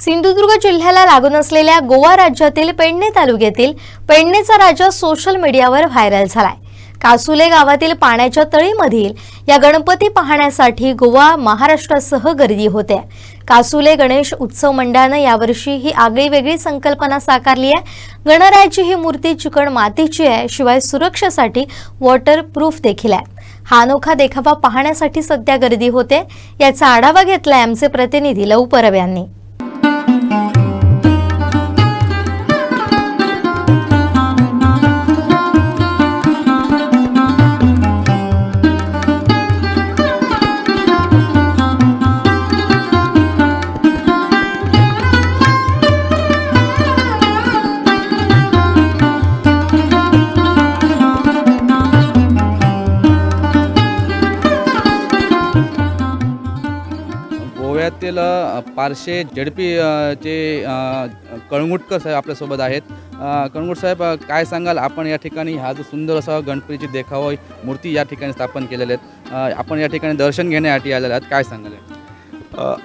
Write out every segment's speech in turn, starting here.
सिंधुदुर्ग जिल्ह्याला लागून असलेल्या गोवा राज्यातील पेडणे तालुक्यातील पेडणेचा राजा सोशल मीडियावर व्हायरल झालाय. कासुले गावातील पाण्याच्या तळीमधील या गणपती पाहण्यासाठी गोवा महाराष्ट्रासह गर्दी होते. कासुले गणेश उत्सव मंडळानं यावर्षी ही आगळी वेगळी संकल्पना साकारली आहे. गणरायाची ही मूर्ती चिकण मातीची आहे शिवाय सुरक्षेसाठी वॉटर प्रूफ देखील आहे. हा अनोखा देखावा पाहण्यासाठी सध्या गर्दी होते याचा आढावा घेतलाय आमचे प्रतिनिधी लव परब यांनी. गोव्यातील पारशे झेडपी चे कळंगुटकर साहेब आपल्यासोबत आहेत. कळंगुट साहेब काय सांगाल? आपण या ठिकाणी हा जो सुंदर असा गणपतीची देखावा मूर्ती या ठिकाणी स्थापन केलेल्या आहेत. आपण या ठिकाणी दर्शन घेण्यासाठी आलेले आहात. काय सांगाल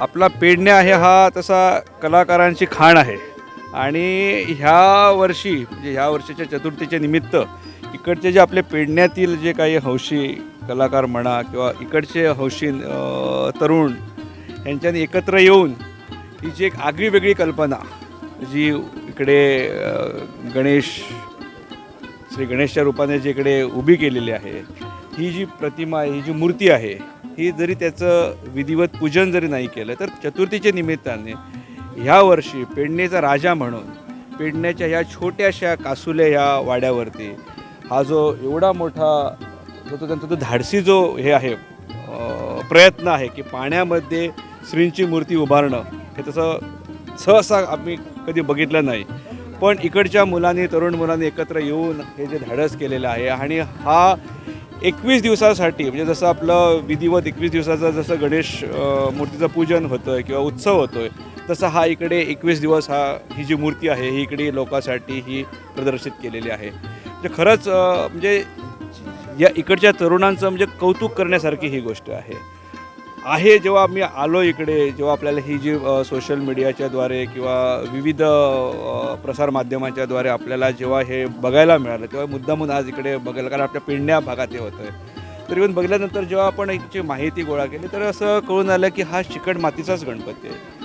आपला पेडणे आहे हा तसा कलाकारांची खाण आहे. आणि ह्या वर्षी म्हणजे ह्या वर्षीच्या चतुर्थीच्या निमित्त इकडचे जे आपले पेडण्यातील जे काही हौशी कलाकार म्हणा किंवा इकडचे हौशी तरुण यांच्यानी एकत्र येऊन ही जी एक आगळी वेगळी कल्पना जी इकडे गणेश श्री गणेशच्या रूपाने जी इकडे उभी केलेली आहे ही जी प्रतिमा ही जी मूर्ती आहे ही जरी त्याचं विधिवत पूजन जरी नाही केलं तर चतुर्थीच्या निमित्ताने ह्या वर्षी पेडणेचा राजा म्हणून पेडण्याच्या ह्या छोट्याशा कासुले ह्या वाड्यावरती हा जो एवढा मोठा जो तो त्यांचा जो धाडसी जो हे आहे प्रयत्न आहे की पाण्यामध्ये श्रींची मूर्ती उभारणं हे तसं सहसा आम्ही कधी बघितलं नाही. पण इकडच्या मुलांनी तरुण मुलांनी एकत्र येऊन हे जे धाडस केलेलं आहे आणि हा एकवीस दिवसासाठी म्हणजे जसं आपलं विधिवत एकवीस दिवसाचं जसं गणेश मूर्तीचं पूजन होतं आहे किंवा उत्सव होतो आहे तसं हा इकडे एकवीस दिवस हा ही जी मूर्ती आहे ही इकडे लोकांसाठी ही प्रदर्शित केलेली आहे. म्हणजे खरंच म्हणजे या इकडच्या तरुणांचं म्हणजे कौतुक करण्यासारखी ही गोष्ट आहे. आहे जेव्हा आम्ही आलो इकडे जेव्हा आपल्याला ही जी सोशल मीडियाच्याद्वारे किंवा विविध प्रसारमाध्यमाच्याद्वारे आपल्याला जेव्हा हे बघायला मिळालं तेव्हा मुद्दामून आज इकडे बघायला कारण आपल्या पिंड्या भागात हे होतं आहे तर येऊन बघितल्यानंतर जेव्हा आपण याची माहिती गोळा केली तर असं कळून आलं की हा चिकट मातीचाच गणपती आहे.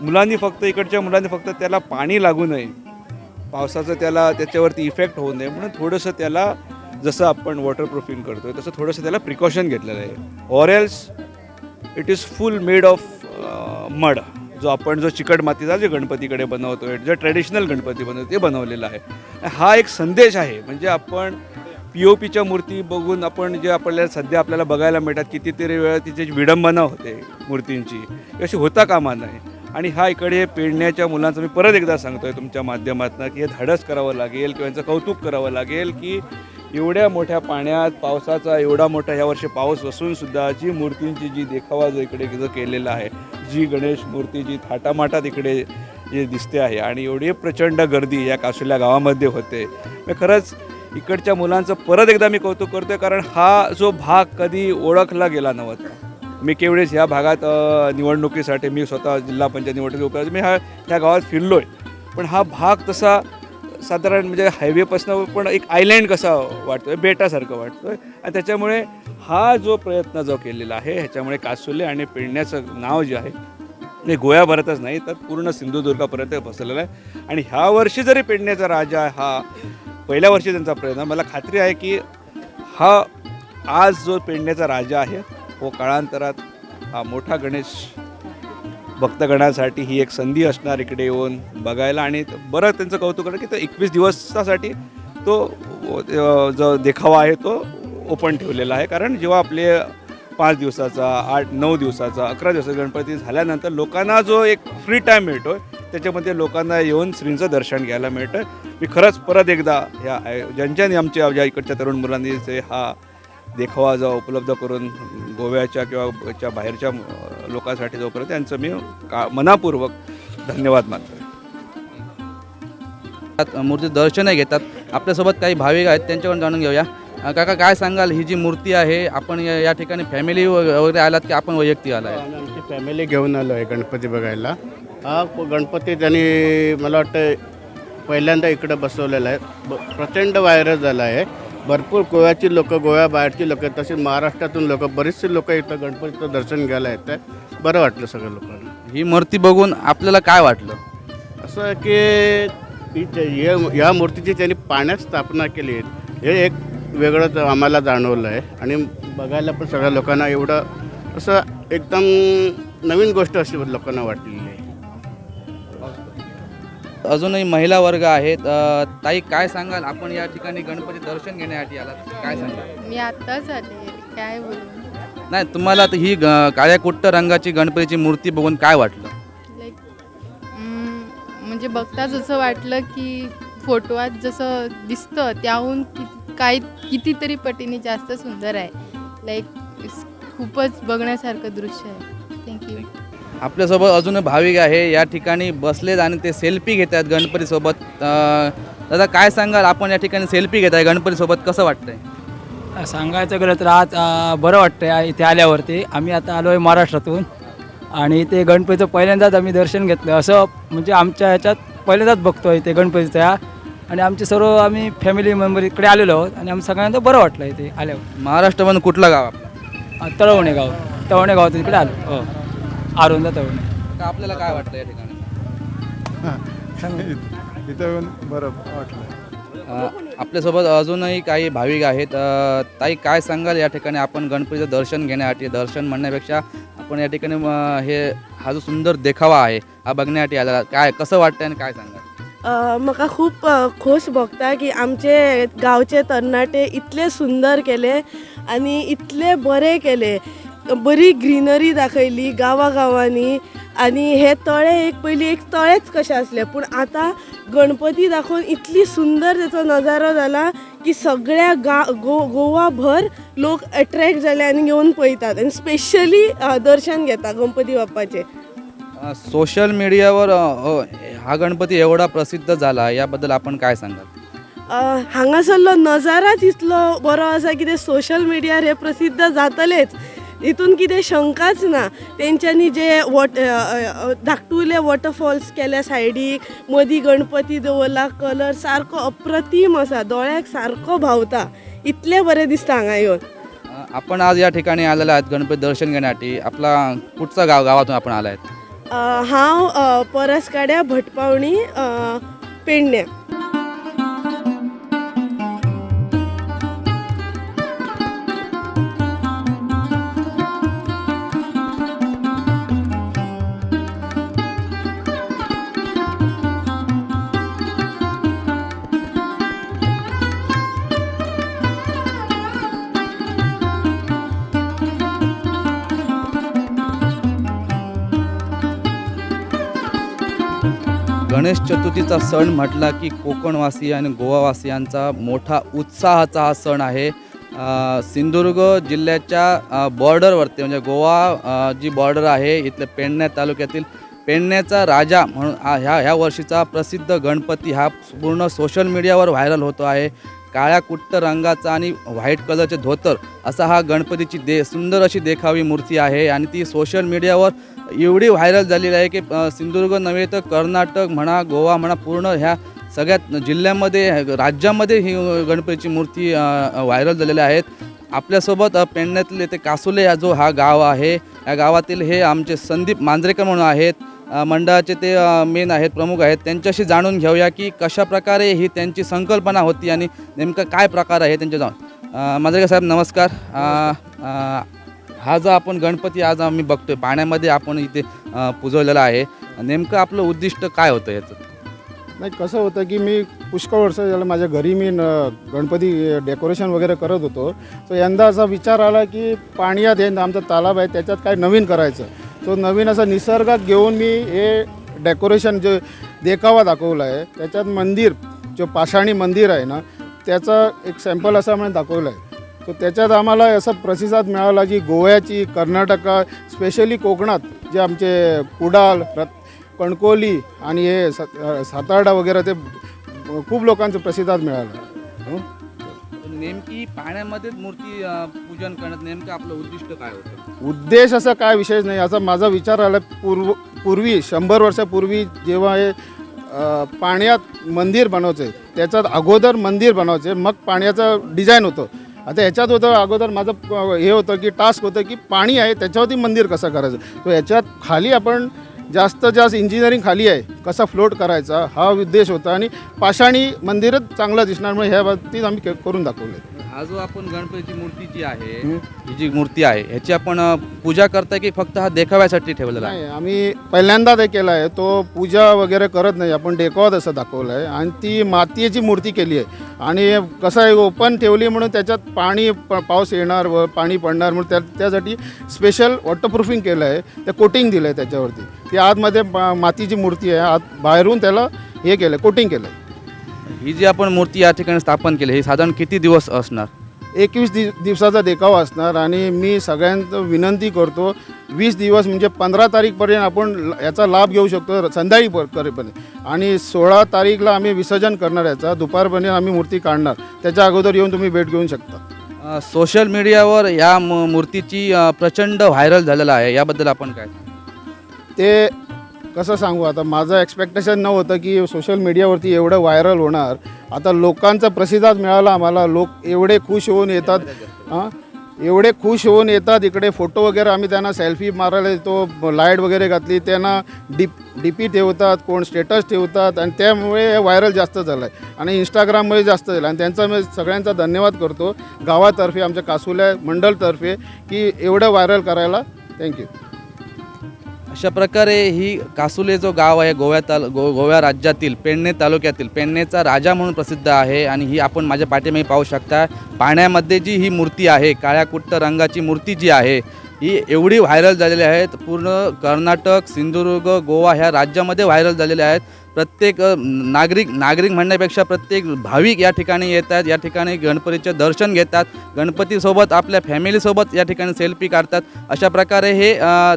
मुलांनी फक्त इकडच्या मुलांनी फक्त त्याला पाणी लागू नये. पावसाचं त्याला त्याच्यावरती इफेक्ट होऊ नये म्हणून थोडंसं त्याला जसं आपण वॉटरप्रूफिंग करतोय तसं थोडंसं त्याला प्रिकॉशन घेतलेलं आहे. Or else it is full made of mud जो आपण जो चिकट मातीचा जे गणपतीकडे बनवतो जे ट्रॅडिशनल गणपती बनवतो ते बनवलेलं आहे. हा एक संदेश आहे. म्हणजे आपण पी ओ पीच्या मूर्ती बघून आपण जे आपल्याला सध्या आपल्याला बघायला मिळतात कितीतरी वेळा तिची विडंबना होते मूर्तींची. अशी होता कामा नये. आणि हा इकडे हे पेडण्याच्या मुलांचं मी परत एकदा सांगतोय तुमच्या माध्यमातून की हे धाडस करावं लागेल किंवा यांचं कौतुक करावं लागेल की एवढ्या मोठ्या पाण्यात पावसाचा एवढा मोठा ह्या वर्षी पाऊस असून सुद्धा जी मूर्तींची जी देखावा जो इकडे जो केलेला आहे जी गणेश मूर्ती जी थाटामाटात इकडे जे दिसते आहे आणि एवढी प्रचंड गर्दी या कासुल्या गावामध्ये होते. मी खरंच इकडच्या मुलांचं परत एकदा मी कौतुक करतोय कारण हा जो भाग कधी ओळखला गेला नव्हता. मी केवढेच ह्या भागात निवडणुकीसाठी मी स्वतः जिल्हा पंचायत निवडणुकी मी ह्या ह्या गावात फिरलो आहे पण हा भाग तसा साधारण म्हणजे हायवेपासून पण एक आयलँड कसा वाटतो आहे बेटासारखं आहे आणि त्याच्यामुळे हा जो प्रयत्न जो केलेला आहे ह्याच्यामुळे कासुले आणि पेडण्याचं नाव जे आहे ते गोव्याभरातच नाही तर पूर्ण सिंधुदुर्गापर्यंत पसरलेलं आहे. आणि ह्या वर्षी जरी पेडण्याचा राजा हा पहिल्या वर्षी त्यांचा प्रयत्न मला खात्री आहे की हा आज जो पेडण्याचा राजा आहे व काळांतरात हा मोठा गणेश भक्तगणासाठी ही एक संधी असणार इकडे येऊन बघायला. आणि बरं त्यांचं कौतुक करणं की तो एकवीस दिवसासाठी तो जो देखावा आहे तो ओपन ठेवलेला आहे. कारण जेव्हा आपले पाच दिवसाचा आठ नऊ दिवसाचा अकरा दिवसाचा गणपती झाल्यानंतर लोकांना जो एक फ्री टाईम मिळतो आहे त्याच्यामध्ये लोकांना येऊन श्रींचं दर्शन घ्यायला मिळतं मी खरंच परत एकदा ह्या आय- ज्यांच्यानी आमच्या ज्या इकडच्या तरुण मुलांनी जे हा देखावा जो उपलब्ध करून गोव्याच्या किंवा च्या बाहेरच्या लोकांसाठी जो उपलब्ध त्यांचं मी का मनापूर्वक धन्यवाद मानतो मूर्ती दर्शन घेतात. आपल्यासोबत काही भाविक आहेत त्यांच्याकडून जाणून घेऊया. काका काय सांगाल? ही जी मूर्ती आहे आपण या ठिकाणी फॅमिली वगैरे आलात की आपण वैयक्तिक आलाय? आमची फॅमिली घेऊन आलो आहे गणपती बघायला. हा गणपती त्यांनी मला वाटतं पहिल्यांदा इकडे बसवलेला आहे. ब प्रचंड व्हायरल झाला आहे. भरपूर गोव्याची लोक गोव्याबाहेरची लोक तसेच महाराष्ट्रातून लोक बरेचसे लोक इथं गणपतीचं दर्शन घ्यायला येत आहे बरं वाटलं सगळ्या लोकांना. ही मूर्ती बघून आपल्याला काय वाटलं? असं की हे- या मूर्तीची त्यांनी पाण्यात स्थापना केली हे एक वेगळंच आम्हाला जाणवलं आहे आणि बघायला पण सगळ्या लोकांना एवढं असं एकदम नवीन गोष्ट अशी लोकांना वाटलेली आहे. अजूनही महिला वर्ग आहेत. ताई काय सांगाल? आपण या ठिकाणी गणपती दर्शन घेण्यासाठी आलात. काय सांगाल? मी आत्ताच आले. काय बोलू? नाही तुम्हाला आता ही ग- काळ्या कुट्ट रंगाची गणपतीची मूर्ती बघून काय वाटलं? लाईक म्हणजे बघताच असं वाटलं की फोटोआत जसं दिसतं त्याहून काय कितीतरी पटीने जास्त सुंदर आहे. लाईक खूपच बघण्यासारखं दृश्य आहे. थँक्यू आपल्यासोबत अजून भाविक आहे. या ठिकाणी बसलेत आणि ते सेल्फी घेत आहेत गणपतीसोबत दादा काय सांगाल? आपण या ठिकाणी सेल्फी घेत आहे गणपतीसोबत. कसं वाटतंय? सांगायचं गेलं तर आज बरं वाटतं इथे आल्यावरती. आम्ही आता आलो आहे महाराष्ट्रातून. आणि इथे गणपतीचं पहिल्यांदाच आम्ही दर्शन घेतलं. असं म्हणजे आमच्या ह्याच्यात पहिल्यांदाच बघतो आहे इथे गणपतीचं ह्या आणि आमचे सर्व आम्ही फॅमिली मेंबर इकडे आलेलो आहोत. आणि आम्ही सगळ्यांना बरं वाटलं इथे आल्यावर. महाराष्ट्रामधून कुठलं गाव आपलं? तळवणे गाव. तळवणे गावातून इकडे आलो. हो. आरुंदा तळवणे का आपल्याला काय वाटलं या ठिकाणी? इथं येऊन बरं वाटलं. अ, आपल्यासोबत अजूनही काही भाविक आहेत. अ, ताई काय सांगाल या ठिकाणी? आपण गणपतीचं दर्शन घेण्यासाठी दर्शन म्हणण्यापेक्षा आपण या ठिकाणी हे हा जो सुंदर देखावा आहे हा बघण्यासाठी आला काय कसं वाटतं आणि काय सांगाल? अ, म्हाका खूप अ, खोस भोगता की आमचे गांवचे तरणाटे इतले सुंदर केले आनी इतले बरे केले. बरी ग्रीनरी दाखयली गांवा गांवांनी आनी हे तळे एक पयलीं एक तळेच कशें आसले. पूण आतां गणपती दाखोवन इतली सुंदर तेचो नजारो जाला की सगळ्या गा गो गोवा भर लोक अट्रॅक्ट जाले आनी येवन पळयतात. आनी स्पेशली दर्शन घेता गणपती बाप्पाचें. सोशल मीडियावर अ, हा गणपती एवढा प्रसिद्ध झाला याबद्दल आपण काय सांगाल? हांगासरलो नजाराच इतलो बरो आसा की ते सोशल मिडियार हे प्रसिद्ध जातलेच. हितून कितें शंकाच ना. तेंच्यांनी जे वॉट धाकटुले वॉटरफॉल्स केल्या सायडीक मदीं गणपती दवरला कलर सारको अप्रतीम आसा दोळ्याक सारको भावता. इतलें बरें दिसता हांगा येवन आपण आज या ठिकाणी आलेला आहात गणपती दर्शन घेण्यासाठी. आपला कुठचा गाव गावातून आपण आला आहेत हांव परसकाड्या भटपावणी पेडण्या गणेश चतुर्थीचा सण म्हटला की कोकणवासी आणि गोवावासियांचा मोठा उत्साहाचा हा सण आहे. सिंधुदुर्ग जिल्ह्याच्या बॉर्डरवरती म्हणजे गोवा जी बॉर्डर आहे इथल्या पेडण्या तालुक्यातील पेडण्याचा राजा म्हणून ह्या ह्या वर्षीचा प्रसिद्ध गणपती हा पूर्ण सोशल मीडियावर व्हायरल होतो आहे. काळ्या कुट्ट रंगाचा आणि व्हाईट कलरचे धोतर असा हा गणपतीची दे सुंदर अशी देखावी मूर्ती आहे. आणि ती सोशल मीडियावर एवढी व्हायरल झालेली आहे की सिंधुदुर्ग नव्हे तर कर्नाटक म्हणा गोवा म्हणा पूर्ण ह्या सगळ्यात जिल्ह्यामध्ये राज्यामध्ये ही गणपतीची मूर्ती व्हायरल झालेल्या आहेत. आपल्यासोबत पेडण्यातले ते कासुले जो हा गाव आहे या गावातील हे आमचे संदीप मांजरेकर म्हणून आहेत. मंडळाचे ते मेन आहेत प्रमुख आहेत. त्यांच्याशी जाणून घेऊया की कशा प्रकारे ही त्यांची संकल्पना होती आणि नेमकं काय प्रकार आहे त्यांच्या जाऊन. अ, मांजरेकर साहेब नमस्कार. हा जो आपण गणपती आज आम्ही बघतोय. पाण्यामध्ये आपण इथे पुजवलेला आहे. नेमकं आपलं उद्दिष्ट काय होतं याचं? नाही कसं होतं की मी पुष्कळ वर्ष झालं माझ्या घरी मी न- गणपती डेकोरेशन वगैरे करत होतो. तर यंदा असा विचार आला की पाण्यात हे आमचा तालाब आहे त्याच्यात काय नवीन करायचं. तो नवीन असा निसर्गात घेऊन मी हे डेकोरेशन जे देखावा दाखवला आहे त्याच्यात मंदिर जो पाषाणी मंदिर आहे ना त्याचा एक सॅम्पल असा म्हणून दाखवलं आहे. तर त्याच्यात आम्हाला असा प्रतिसाद मिळाला की गोव्याची कर्नाटका स्पेशली कोकणात जे आमचे कुडाल रत कणकोली आणि हे सात सातारडा वगैरे ते खूप लोकांचं प्रतिसाद मिळालं. नेमकी पाण्यामध्येच मूर्ती अ, पूजन करण्यात नेमकं आपलं उद्दिष्ट काय होतं? उद्देश असा काय विशेष नाही. असा माझा विचार आला पूर्व पूर्वी शंभर वर्षापूर्वी जेव्हा हे अ, पाण्यात मंदिर बनवायचे त्याच्यात अगोदर मंदिर बनवायचे मग पाण्याचं डिझाईन होतं. आता ह्याच्यात होतं अगोदर माझं प- हे होतं की टास्क होतं की पाणी आहे त्याच्यावरती मंदिर कसं करायचं? तर ह्याच्यात खाली आपण जास्त जास्त इंजिनिअरिंग खाली आहे. कसा फ्लोट करायचा? हा उद्देश होता. आणि पाषाणी मंदिरच चांगलं दिसणार म्हणून ह्या बाबतीत आम्ही के- करून दाखवले हा जो आपण गणपतीची मूर्ती जी आहे ही जी मूर्ती आहे ह्याची आपण पूजा करताय की फक्त हा देखाव्यासाठी ठेवलेला आहे? नाही आम्ही पहिल्यांदा ते केलं आहे तो पूजा वगैरे करत नाही आपण डेकोत असं दाखवलं आहे आणि ती मातीची मूर्ती केली आहे. आणि कसं आहे ओपन ठेवली म्हणून त्याच्यात पाणी प पाऊस येणार व पाणी पडणार म्हणून त्या त्यासाठी स्पेशल वॉटरप्रूफिंग केलं आहे. ते कोटिंग दिलं आहे त्याच्यावरती. ती आतमध्ये मा- मातीची मूर्ती आहे. आत बाहेरून त्याला हे केलं कोटिंग केलं आहे ही जी आपण मूर्ती या ठिकाणी स्थापन केली ही साधारण किती दिवस असणार? एकवीस दि दिवसाचा देखावा असणार आणि मी सगळ्यांचं विनंती करतो वीस दिवस म्हणजे पंधरा तारीखपर्यंत आपण याचा लाभ घेऊ शकतो संध्याकाळी प- करेपर्यंत. आणि सोळा तारीखला आम्ही विसर्जन करणार याचा दुपारपर्यंत आम्ही मूर्ती काढणार. त्याच्या अगोदर येऊन तुम्ही भेट घेऊ शकता. सोशल मीडियावर या मूर्तीची प्रचंड व्हायरल झालेला आहे याबद्दल आपण काय ते कसं सांगू? आता माझं एक्सपेक्टेशन नव्हतं की सोशल मीडियावरती एवढं व्हायरल होणार. आता लोकांचा प्रतिसाद मिळाला आम्हाला. लोक एवढे खुश होऊन येतात. हां? एवढे खुश होऊन येतात. इकडे फोटो वगैरे आम्ही त्यांना सेल्फी मारायला देतो लाइट वगैरे घातली. त्यांना डीप डी पी ठेवतात. कोण स्टेटस ठेवतात. आणि त्यामुळे हे व्हायरल जास्त झालं आहे आणि इंस्टाग्राममुळे जास्त झालं आणि त्यांचा मी सगळ्यांचा धन्यवाद करतो. गावातर्फे आमच्या कासुल्या मंडलतर्फे की एवढं व्हायरल करायला. थँक्यू अशा प्रकारे ही कासुले जो गाव आहे गोव्या ताल गो गोव्या राज्यातील पेडणे तालुक्यातील पेडणेचा राजा म्हणून प्रसिद्ध आहे आणि ही आपण माझ्या पाठीमागे पाहू शकता. पाण्यामध्ये जी ही मूर्ती आहे काळ्या कुट्ट रंगाची मूर्ती जी आहे ही एवढी व्हायरल झालेली आहेत पूर्ण कर्नाटक सिंधुदुर्ग गोवा ह्या राज्यामध्ये व्हायरल झालेले आहेत प्रत्येक नागरिक नागरिक म्हणण्यापेक्षा प्रत्येक भाविक या ठिकाणी येतात या ठिकाणी गणपतीचे दर्शन घेतात गणपतीसोबत आपल्या फॅमिलीसोबत या ठिकाणी सेल्फी काढतात. अशा प्रकारे हे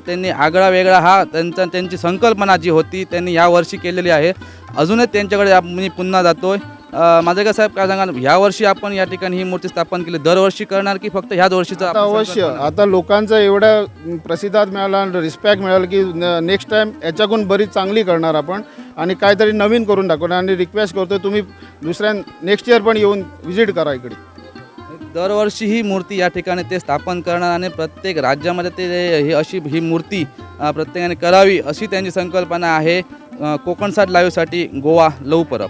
त्यांनी आगळा वेगळा हा त्यांचा त्यांची संकल्पना जी होती त्यांनी यावर्षी केलेली आहे. अजूनही त्यांच्याकडे आप- मी पुन्हा जातो आहे माझं साहेब काय सांगाल? यावर्षी आपण या ठिकाणी ही मूर्ती स्थापन केली. दरवर्षी करणार की फक्त ह्याच वर्षीचं आता अवश्य? आता लोकांचा एवढा प्रतिसाद मिळाला रिस्पेक्ट मिळाला की नेक्स्ट टाइम याच्याकडून बरीच चांगली करणार आपण. आणि काहीतरी नवीन करून दाखवणार. आणि रिक्वेस्ट करतो तुम्ही दुसऱ्या नेक्स्ट इयर पण येऊन व्हिजिट करा इकडे. दरवर्षी ही मूर्ती या ठिकाणी ते स्थापन करणार आणि प्रत्येक राज्यामध्ये ते ही अशी ही मूर्ती प्रत्येकाने करावी अशी त्यांची संकल्पना आहे. अ, कोकणसाट लाईव्हसाठी गोवा लव परब